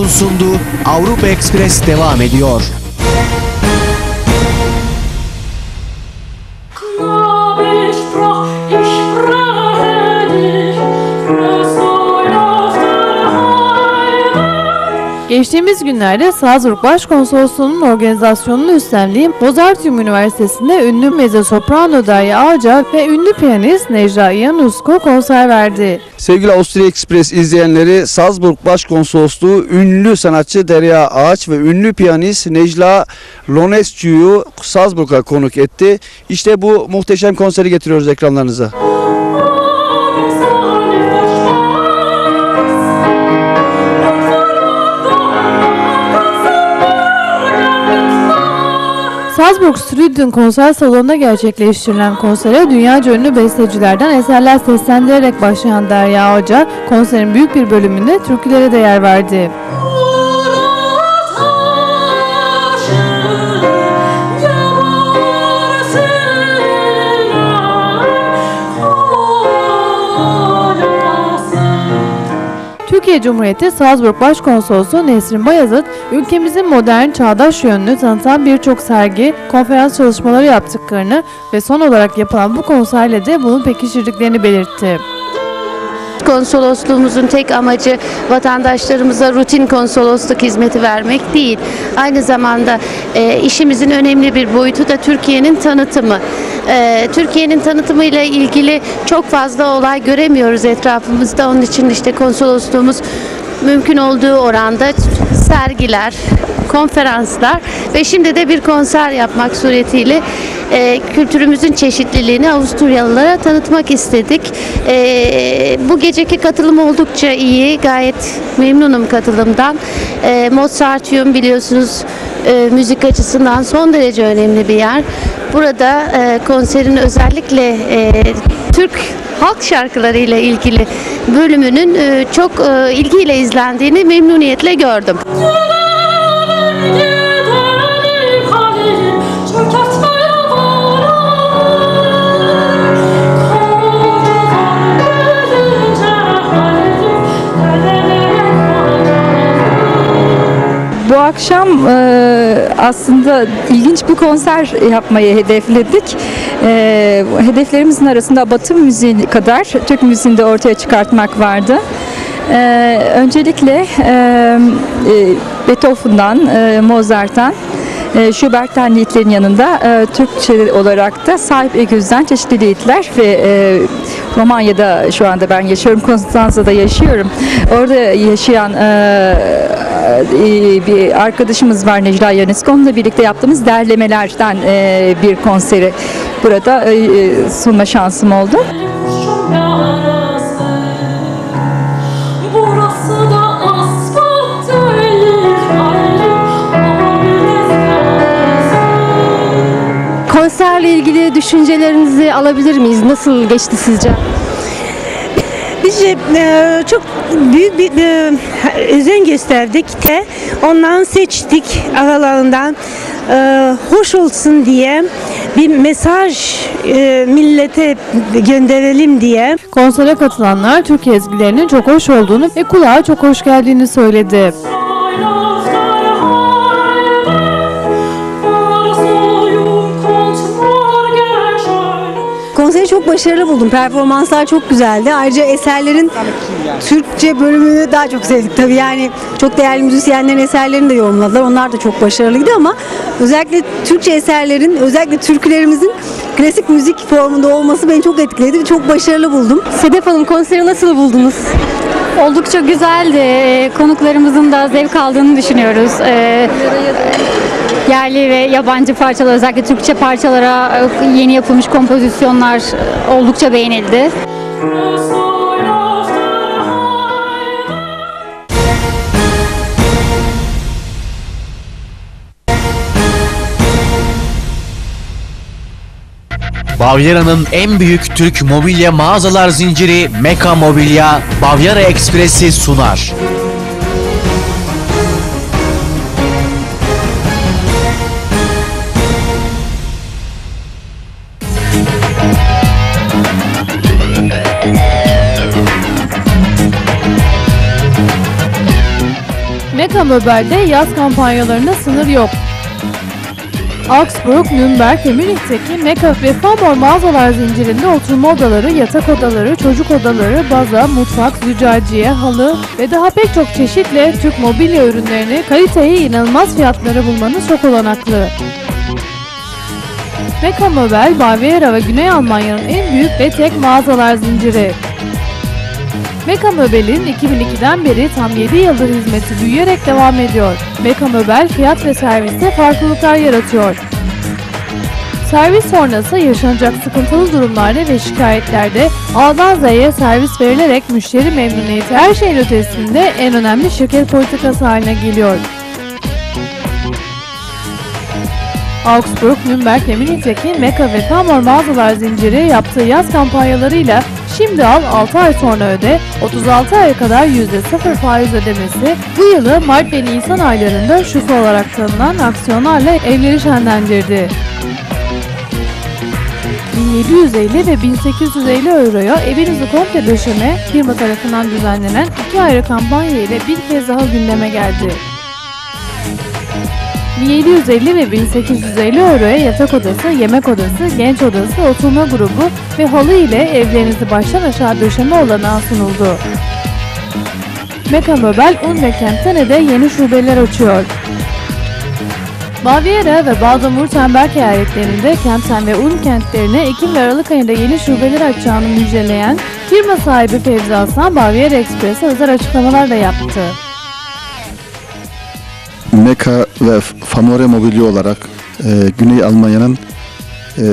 sunduğu Avrupa Ekspres devam ediyor. Geçtiğimiz günlerde Salzburg Başkonsolosluğu'nun organizasyonunu üstlendiği Mozartium Üniversitesi'nde ünlü mezzo-soprano Derya Ağca ve ünlü piyanist Necla Iannusko konser verdi. Sevgili Avusturya Express izleyenleri Salzburg Başkonsolosluğu ünlü sanatçı Derya Ağaç ve ünlü piyanist Necla Lonescu'yu Salzburg'a konuk etti. İşte bu muhteşem konseri getiriyoruz ekranlarınıza. Salzburg Struden konser salonunda gerçekleştirilen konsere dünyaca ünlü bestecilerden eserler seslendirerek başlayan Derya Ağaca konserin büyük bir bölümünde türkülere de yer verdi. Türkiye Cumhuriyeti Salzburg Başkonsolosu Nesrin Bayazıt, ülkemizin modern, çağdaş yönünü tanıtan birçok sergi, konferans çalışmaları yaptıklarını ve son olarak yapılan bu konserle de bunu pekiştirdiklerini belirtti. Konsolosluğumuzun tek amacı vatandaşlarımıza rutin konsolosluk hizmeti vermek değil. Aynı zamanda e, işimizin önemli bir boyutu da Türkiye'nin tanıtımı. E, Türkiye'nin tanıtımıyla ilgili çok fazla olay göremiyoruz etrafımızda. Onun için işte konsolosluğumuz mümkün olduğu oranda sergiler, konferanslar ve şimdi de bir konser yapmak suretiyle e, kültürümüzün çeşitliliğini Avusturyalılara tanıtmak istedik. E, bu geceki katılım oldukça iyi, gayet memnunum katılımdan. E, Mozartium biliyorsunuz e, müzik açısından son derece önemli bir yer. Burada e, konserin özellikle e, Türk halk şarkıları ile ilgili bölümünün e, çok e, ilgiyle izlendiğini memnuniyetle gördüm. Gidelim, akşam e, aslında ilginç bir konser yapmayı hedefledik. E, hedeflerimizin arasında Batı müziği kadar Türk müziğini de ortaya çıkartmak vardı. E, öncelikle e, e, Beethoven'dan, e, Mozart'tan, e, Schubert'ten liedlerin yanında e, Türkçe olarak da sahip egüzden çeşitli liedler ve e, Romanya'da şu anda ben yaşıyorum, Konstanza'da yaşıyorum. Orada yaşayan e, bir arkadaşımız var Necla Yanesko. Onunla birlikte yaptığımız derlemelerden e, bir konseri burada e, e, sunma şansım oldu. Konserle ilgili düşüncelerinizi alabilir miyiz? Nasıl geçti sizce? Biz e, çok büyük bir özen gösterdik de ondan seçtik aralarından e, hoş olsun diye bir mesaj e, millete gönderelim diye. Konsere katılanlar Türk ezgilerinin çok hoş olduğunu ve kulağa çok hoş geldiğini söyledi. Çok başarılı buldum. Performanslar çok güzeldi. Ayrıca eserlerin Türkçe bölümünü daha çok sevdik tabii. Yani çok değerli müzisyenlerin eserlerini de yorumladılar. Onlar da çok başarılıydı ama özellikle Türkçe eserlerin, özellikle türkülerimizin klasik müzik formunda olması beni çok etkiledi ve çok başarılı buldum. Sedef Hanım konseri nasıl buldunuz? Oldukça güzeldi. Ee, Konuklarımızın da zevk aldığını düşünüyoruz. Ee, Yerli ve yabancı parçalar, özellikle Türkçe parçalara e, yeni yapılmış kompozisyonlar e, oldukça beğenildi. Bavyera'nın en büyük Türk mobilya mağazalar zinciri Meka Mobilya, Bavyera Ekspresi sunar. Mobile'de yaz kampanyalarında sınır yok. Augsburg, Nürnberg ve Münih'teki Mega ve Famor mağazalar zincirinde oturma odaları, yatak odaları, çocuk odaları, baza, mutfak, züccaciye, halı ve daha pek çok çeşitle Türk mobilya ürünlerini kaliteyi inanılmaz fiyatlara bulmanız çok olanaklı. Mega Mobile, Baviera ve Güney Almanya'nın en büyük ve tek mağazalar zinciri. Mega Mobile'in 2002'den beri tam 7 yıldır hizmeti büyüyerek devam ediyor. Mega Mobile fiyat ve serviste farklılıklar yaratıyor. Servis sonrası yaşanacak sıkıntılı durumlarda ve şikayetlerde A'dan Z'ye servis verilerek müşteri memnuniyeti her şeyin ötesinde en önemli şirket politikası haline geliyor. Augsburg, Nürnberg ve Münih'teki Meka ve Kamor mağazalar zinciri yaptığı yaz kampanyalarıyla şimdi al 6 ay sonra öde, 36 aya kadar %0 faiz ödemesi bu yılı Mart ve Nisan aylarında şufu olarak tanınan aksiyonlarla evleri şenlendirdi. 1750 ve 1850 euroya evinizi komple döşeme firma tarafından düzenlenen iki ayrı kampanya ile bir kez daha gündeme geldi. 1750 ve 1850 euroya yatak odası, yemek odası, genç odası, oturma grubu ve halı ile evlerinizi baştan aşağı döşeme olanağı sunuldu. Meka Möbel, Un ve Kemptene'de yeni şubeler açıyor. Baviera ve Baden-Württemberg eyaletlerinde Kempten ve Ulm kentlerine Ekim ve Aralık ayında yeni şubeler açacağını müjdeleyen firma sahibi Fevzi Aslan Baviera Express'e özel açıklamalar da yaptı. Meka ve Famore Mobilya olarak e, Güney Almanya'nın e,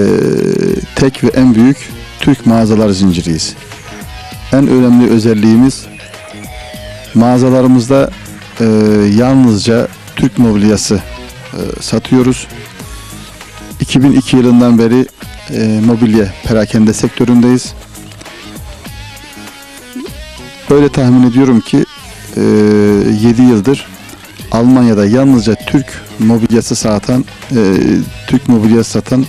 tek ve en büyük Türk mağazalar zinciriyiz. En önemli özelliğimiz mağazalarımızda e, yalnızca Türk mobilyası e, satıyoruz. 2002 yılından beri e, mobilya perakende sektöründeyiz. Öyle tahmin ediyorum ki e, 7 yıldır Almanya'da yalnızca Türk mobilyası satan, e, Türk mobilyası satan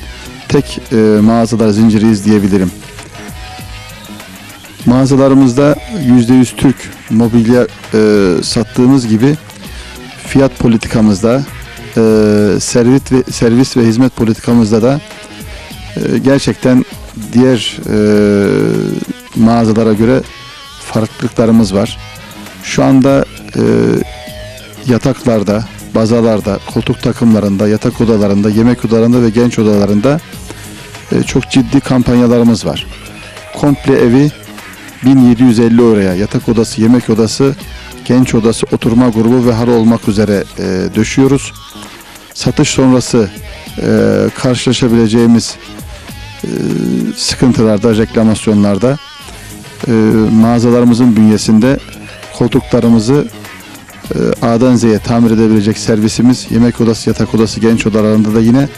tek e, mağazalar zinciriyiz diyebilirim. Mağazalarımızda %100 Türk mobilya e, sattığımız gibi fiyat politikamızda, e, servis ve servis ve hizmet politikamızda da e, gerçekten diğer e, mağazalara göre farklılıklarımız var. Şu anda e, yataklarda, bazalarda, koltuk takımlarında, yatak odalarında, yemek odalarında ve genç odalarında e, çok ciddi kampanyalarımız var. Komple evi 1750 euroya yatak odası, yemek odası, genç odası, oturma grubu ve halı olmak üzere e, döşüyoruz. Satış sonrası e, karşılaşabileceğimiz e, sıkıntılarda, reklamasyonlarda e, mağazalarımızın bünyesinde koltuklarımızı A'dan Z'ye tamir edebilecek servisimiz, yemek odası, yatak odası, genç odalarında da yine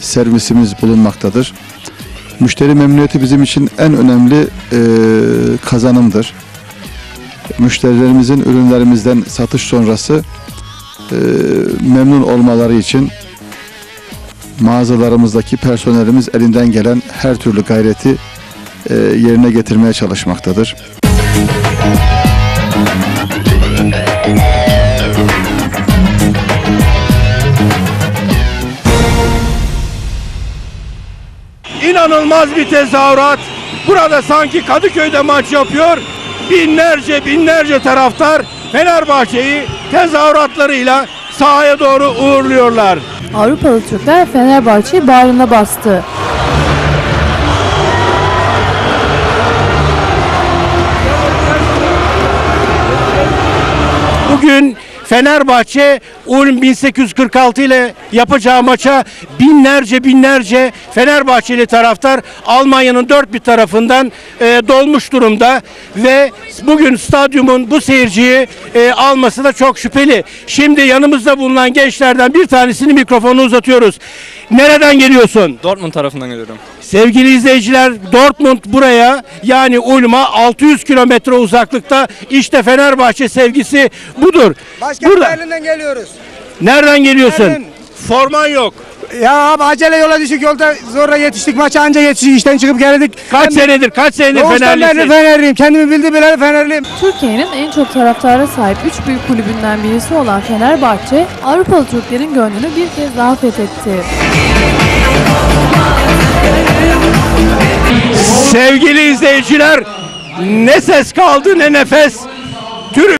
servisimiz bulunmaktadır. Müşteri memnuniyeti bizim için en önemli e, kazanımdır. Müşterilerimizin ürünlerimizden satış sonrası e, memnun olmaları için mağazalarımızdaki personelimiz elinden gelen her türlü gayreti e, yerine getirmeye çalışmaktadır. İnanılmaz bir tezahürat. Burada sanki Kadıköy'de maç yapıyor. Binlerce binlerce taraftar Fenerbahçe'yi tezahüratlarıyla sahaya doğru uğurluyorlar. Avrupalı Türkler Fenerbahçe'yi bağrına bastı. Bugün Fenerbahçe Ulm 1846 ile yapacağı maça binlerce binlerce Fenerbahçeli taraftar Almanya'nın dört bir tarafından e, dolmuş durumda ve bugün stadyumun bu seyirciyi e, alması da çok şüpheli. Şimdi yanımızda bulunan gençlerden bir tanesini mikrofonu uzatıyoruz. Nereden geliyorsun? Dortmund tarafından geliyorum. Sevgili izleyiciler Dortmund buraya yani Ulm'a 600 kilometre uzaklıkta işte Fenerbahçe sevgisi budur. Başkent Burada. Berlin'den geliyoruz. Nereden geliyorsun? Berlin. Forman yok. Ya abi acele yola düştük yolda zorla yetiştik maça anca yetiştik işten çıkıp geldik. Kaç senedir kaç senedir Fenerlisin? Fenerliyim kendimi bildi bileli Fenerliyim. Türkiye'nin en çok taraftara sahip 3 büyük kulübünden birisi olan Fenerbahçe, Avrupalı Türklerin gönlünü bir kez daha fethetti. Sevgili izleyiciler ne ses kaldı ne nefes.